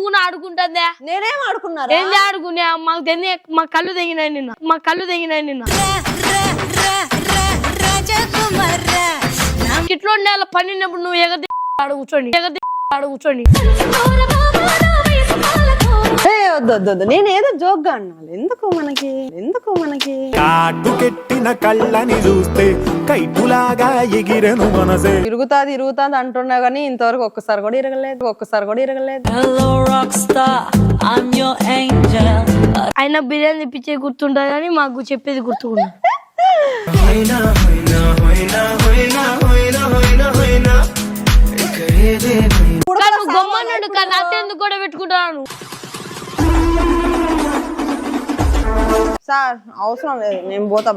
నువ్వు కూడా ఆడుకుంటుందే? నేనేం ఆడుకున్నారా? ఏంది ఆడుకునే? మాకు తెలియ మా కళ్ళు తెగినాయి నిన్న. మా కళ్ళు తెగినాయి నిన్న. ఇట్లా ఉండే అలా పనినప్పుడు నువ్వు ఎగది ఆడ కూర్చోండి. ఎగది ఆడ కూర్చోండి. ఏ, వద్దు వద్దు వద్దు. నేను ఏదో జోక్గా అన్నాను. ఎందుకు మనకి? ఎందుకు మనకి? కాటుకెట్టిన కళ్ళని చూస్తే కైపులాగా ఎగిరెను మనసే. ఇరుగుతాది ఇరుగుతాది అంటున్నా కానీ ఇంతవరకు ఒక్కసారి కూడా ఇరగలేదు ఒక్కసారి కూడా ఇరగలేదు. Hello, rockstar. I'm your angel. అయినా బిర్యానీ తెప్పించే గుర్తుంటుంది కానీ మాకు చెప్పేది గుర్తుకుండా కానీ నువ్వు గమ్మన్నాడు కానీ అత్త ఎందుకు కూడా పెట్టుకుంటాను సార్ అవసరం లేదు నేను పోతా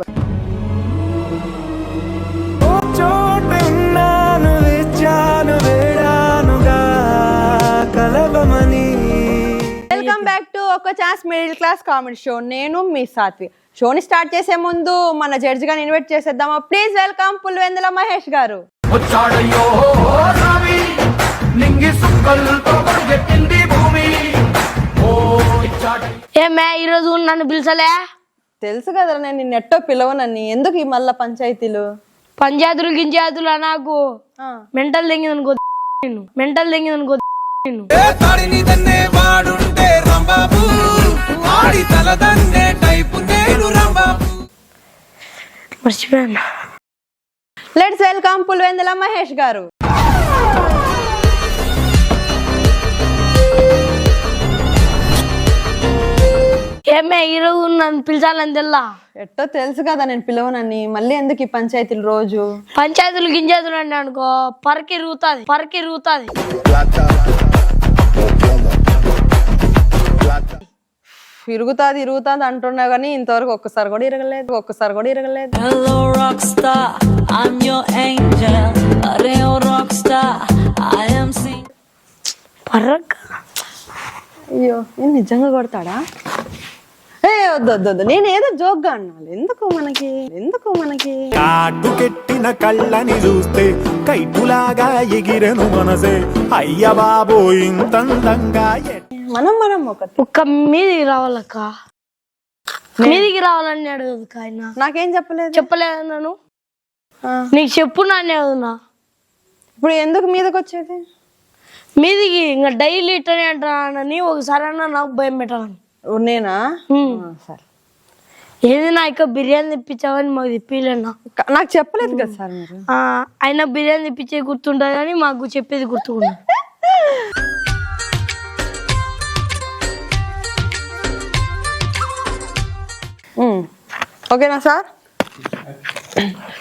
వెల్కమ్ బ్యాక్ టు ఒక chance middle class comedy show నేను మీ సాత్వి. షోని స్టార్ట్ చేసే ముందు మన జడ్జి గారిని ఇన్వైట్ చేసేద్దామా? ప్లీజ్ వెల్కమ్ పులివెందుల మహేష్ గారు. ఏమే ఈరోజు నన్ను పిలిచలే? తెలుసు కదా నేను నిన్ను ఎట్టో పిలవనని. ఎందుకు ఈ మళ్ళా పంచాయతీలు? పంచాయతీలు గించాయతీలు నాకు? ఆ, మెంటల్ తెంగిందనుకో నిన్ను మెంటల్ నేను. రంబాబు? మర్చిపోయాను. లెట్స్ వెల్కమ్ పులివెందుల మహేష్ గారు. ఏమే ఈరోజు నన్ను పిలిచాలని తెల్లా ఎట్టో తెలుసు కదా నేను పిలవనని మళ్ళీ ఎందుకు ఈ పంచాయతీలు రోజు పంచాయతీలు గింజాయతీలు అంటే అనుకో పరకి రూతాది పరకి రూతాది ఇరుగుతాది ఇరుగుతాది అంటున్నా కానీ ఇంతవరకు ఒక్కసారి కూడా ఇరగలేదు ఒక్కసారి కూడా ఇరగలేదు Hello, rockstar. I'm your angel. Are oh, rockstar. I am sing. పర్రక అయ్యో నేను నిజంగా కొడతాడా వద్దు వద్దు వద్దు. నేను ఏదో జోక్గా అన్నాను. ఎందుకు మనకి? ఎందుకు మనకి? కాటుకెట్టిన కళ్ళని చూస్తే కైపులాగా ఎగిరెను మనసే. అయ్య బాబో ఇంతందంగా ఎట్ మనం మనం ఒక ఒక్క మీదికి రావాలక్క. మీదికి రావాలని అడగదు ఆయన. నాకేం చెప్పలేదు? చెప్పలేదు నన్ను ఆ, నీకు చెప్పు నానే అదునా ఇప్పుడు ఎందుకు మీదకి వచ్చేది? మీదికి ఇంకా డైలీ ఇట్టనే అంటానని ఒకసారి అన్నా నాకు భయం పెట్టాలని. నేనా సరే. ఏది నా ఇక బిర్యానీ తెప్పించావని మాకు తెప్పిలేనా నాకు చెప్పలేదు కదా సార్ మీరు. ఆ, అయినా బిర్యానీ తెప్పించే గుర్తుంటుంది కానీ మాకు చెప్పేది గుర్తుకుండా. ఓకేనా sir?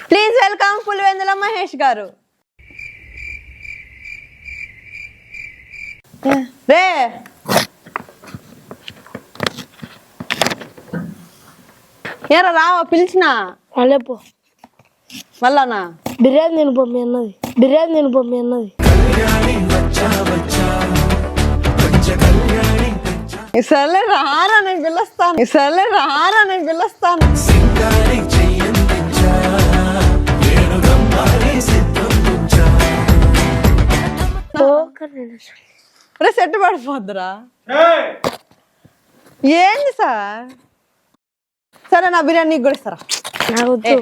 Please welcome Pulivendula Mahesh garu. రే ఏరా రావా పిలిచినా? వాళ్ళే పో మళ్ళానా బిర్యానీ తినిపో మీ అన్నది. బిర్యానీ తినిపో మీ అన్నది. ఈ సర్లే రారా నేను పిలుస్తాను. ఈ సర్లే రారా నేను పిలుస్తాను. రే సెట్ పడిపోద్దురా. ఏంది సార్? సరే నా బిర్యానీ నీకు కూడా ఇస్తారా? నాకు వద్దు.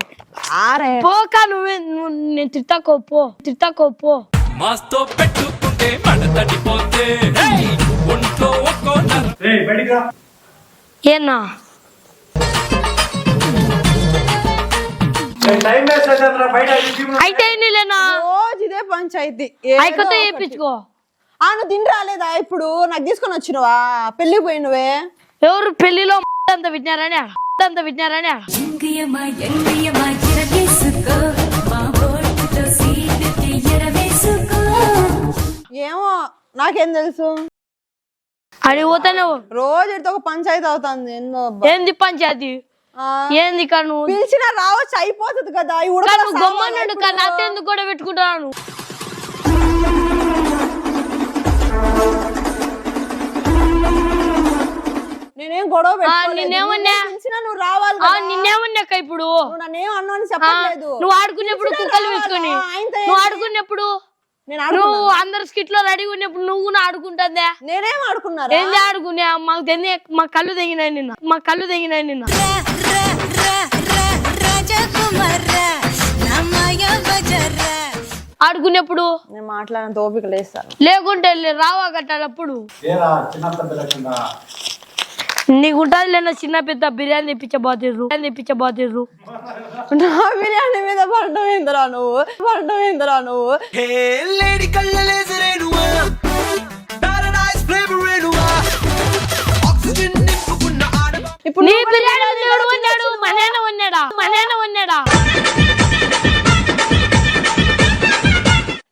ఆరే. పోక నువ్వే నువ్వు నేను తిట్టాకో పో. తిట్టాకో పో. మాస్తో పెట్టుకుంటే మడతడిపోతే. ఒంట్లో ఒక్కో నర. ఏనా టైం వేస్ట్ అవుతుందిరా బయట అయితే లేనా? రోజు ఇదే పంచాయతీ. ఏదో అయిపోతే ఒకటి. చేయించుకో ఆ నువ్వు తిని రాలేదా? ఇప్పుడు నాకు తీసుకొని వచ్చినవా? పెళ్ళికి పోయినవే? ఎవరు పెళ్ళిలో అంత విజ్ఞారాన్ని ఆడ అంత ఎరవేసుకో. ఏమో నాకేం తెలుసు? అడిగి పోతానే రోజు ఇటు ఒక పంచాయతీ అవుతుంది. ఎన్నో అబ్బా. ఏంది పంచాయతీ? ఆ, ఏంది కను పిలిచినా రావచ్చు అయిపోతుంది కదా. గమ్మన్నాడు? కానీ అత్త ఎందుకు కూడా పెట్టుకుంటాను నేనేం గొడవ. నిన్నేమన్నా? నువ్వు రావాలి. నిన్నేమన్నాక ఇప్పుడు? నువ్వు నన్నేం ఆడుకునేప్పుడు కుక్కలు ఆయనతో నువ్వు ఏంటి? ఆడుకునేప్పుడు నేను నువ్వు ఆడుకున్నా అందరు స్కిట్లో రెడీ ఉన్నప్పుడు నువ్వు కూడా ఆడుకుంటుందే? నేనేం ఆడుకున్నారా? ఏంది ఆడుకునే? మాకు తెలియ మా కళ్ళు తెగినాయి నిన్న. మా కళ్ళు తెగినాయి నిన్న. ఆడుకునేప్పుడు నేను మాట్లాడినంత ఓపిక లేస్తాను లేకుంటే రావా కట్టాలప్పుడు ఏరా చిన్న పెద్ద లక్షణ నీకు ఉంటుంది లేనా చిన్న పెద్ద బిర్యానీ తెప్పించబోతుర్రు. బిర్యానీ తెప్పించబోతుర్రు. నా బిర్యానీ మీద పండు ఇందిరా నువ్వు? పండు ఇందిరా నువ్వు? హే లేడీ కళ్ళలేసరేనువా పారడైజ్ ఫ్లేవర్ రేనువా ఆక్సిజన్ నింపుకున్న ఆడవా ఇప్పుడు నీ బిర్యానీ ఉన్నాడు మనేన ఉన్నాడా? మనేన ఉన్నాడా?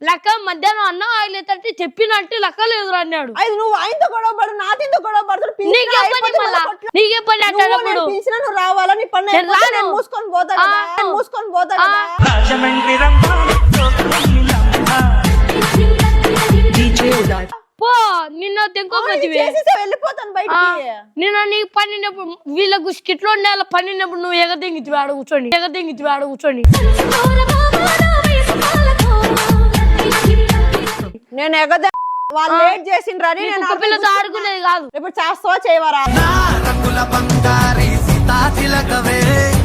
లెక్క మధ్యాహ్నం అన్నం ఆగలేదంటే చెప్పినట్టు లెక్క లేదు అన్నాడు అది నువ్వు ఆయనతో గొడవ పడు నాతో గొడవ పిలిచినా నీకే పని మళ్ళా. నీకే పని నువ్వు అట్టాడప్పుడు నేను పిలిచినా నువ్వు రావాలా నీ పని నేను అయిపోతే రాను. నేను మూసుకొని పోతా ఆ. కదా నేను మూసుకొని పోతా ఆ. కదా పో నిన్న తెంకో వెళ్ళిపోతాను బయటికి నిన్న నీకు పన్నినప్పుడు వీళ్ళకు స్కిట్లో ఉండే పన్నినప్పుడు నువ్వు ఎగదెంగితివి ఆడ కూర్చొని ఎగదెంగితివి ఆడ కూర్చొని నేను ఎగద వాళ్ళు లేట్ చేసిండ్రని నేను పిల్లతో ఆడుకునేది కాదు. ఇప్పుడు చేస్తావా చేయవరా నా రంగుల బంగారి సీతాతిలకవే.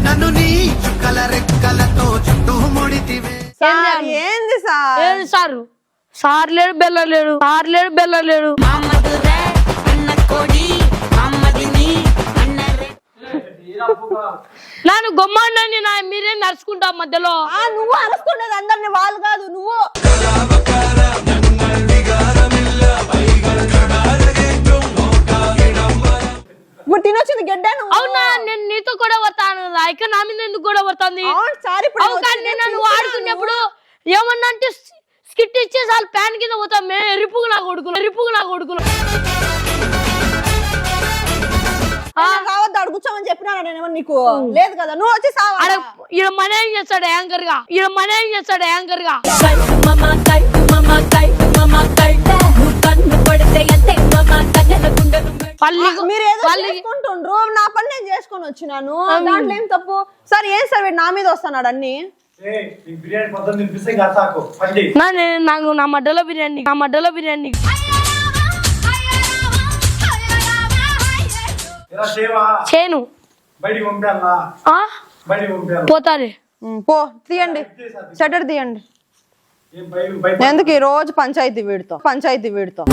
నన్ను నీ చుక్కల రెక్కలతో చుట్టూ ముడితివే. సార్ ఏంది సార్? ఏది సారు? సార్ లేడు బెల్ల లేడు సార్ లేడు బెల్ల లేడు. నన్ను గొమ్మండి నా మీరేం నడుచుకుంటావు మధ్యలో? ఆ నువ్వు అరుస్తుండేది అందరిని వాళ్ళు కాదు నువ్వు. ఇప్పుడు తినొచ్చింది గడ్డ అవునా నేను నీతో కూడా వస్తాను ఇక నా మీద ఎందుకు కూడా అవును సార్ ఇప్పుడు అవు నేను కానీ వచ్చింది నేను నువ్వు తింటున్నాను. ఆడుకునేప్పుడు ఏమన్నా అంటే స్కిట్ ఇచ్చేసి వాళ్ళు ప్యాన్ కింద పోతాం. మే ఎరుపుకు నా కొడుకులు ఎరుపుకు నా కొడుకులు. నేను రావద్దు అడు కూర్చోమని చెప్పినా నేను నీకు? లేదు కదా నువ్వు వచ్చి ఈడ మన ఏం చేస్తాడు యాంకర్గా ఈడ మన ఏం చేస్తాడు యాంకర్గా మీరు ఏదో చేసుకుంటుండ్రు. నా పని నేను చేసుకొని వచ్చినాను. దాంట్లో ఏం తప్పు? సార్ ఏం సార్ వీడు నా మీద వస్తున్నాడు అన్ని? నీకు నా నేను నాకు నా మడ్డలో బిర్యానీ నా మడ్డలో బిర్యానీ. చేను పంపాలి పోతారే. పో తీయండి. షటర్ తీయండి. ఎందుకు ఈ రోజు పంచాయతీ వీడితో? పంచాయతీ వీడితో.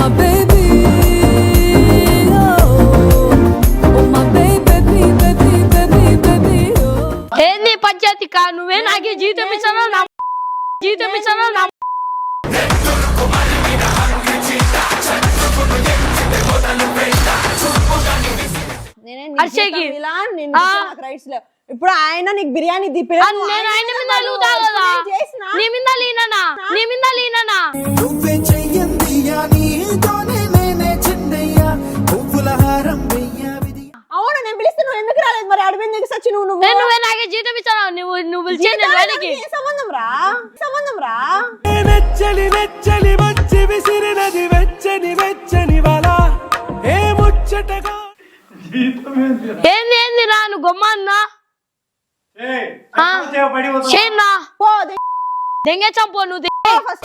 ఏంది పంచాయతీ కా? నువ్వే నాకే జీతం ఇచ్చాను నా జీతం ఇచ్చాను నా నేనే. ఇలా రైట్స్ లేవు. ఇప్పుడు ఆయన నీకు బిర్యానీ అవును నేను నువ్వు ఎందుకు రాలేదు? మరి అడవి ఎందుకు సచ్చి నువ్వు? నువ్వు నేను నువ్వే నాకే జీతం ఇచ్చాను? నువ్వు నువ్వు ఏ సంబంధం రా? సంబంధం రా? వెచ్చని వెచ్చని వచ్చి విసిరినది వెచ్చని వెచ్చని వల. ఏ ముచ్చటగా? జీతం ఏంది? ఏంది ఏంది రా నువ్వు గొమ్మ అన్నా ఏయ్, ఆ. సేవ బయటికి పోతావా? చేయన్నా పో దే- దెంగే చంపో నువ్వు దె- first.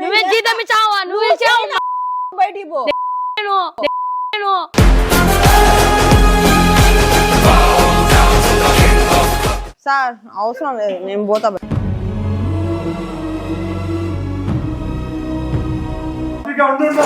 నువ్వే జీతం ఇచ్చావా నువ్వే ఇచ్చావు బయటికి పో నేను నేను సార్ అవసరం లేదు నేను పోతా బయట. ఇంకా ఉండు, ఉండు.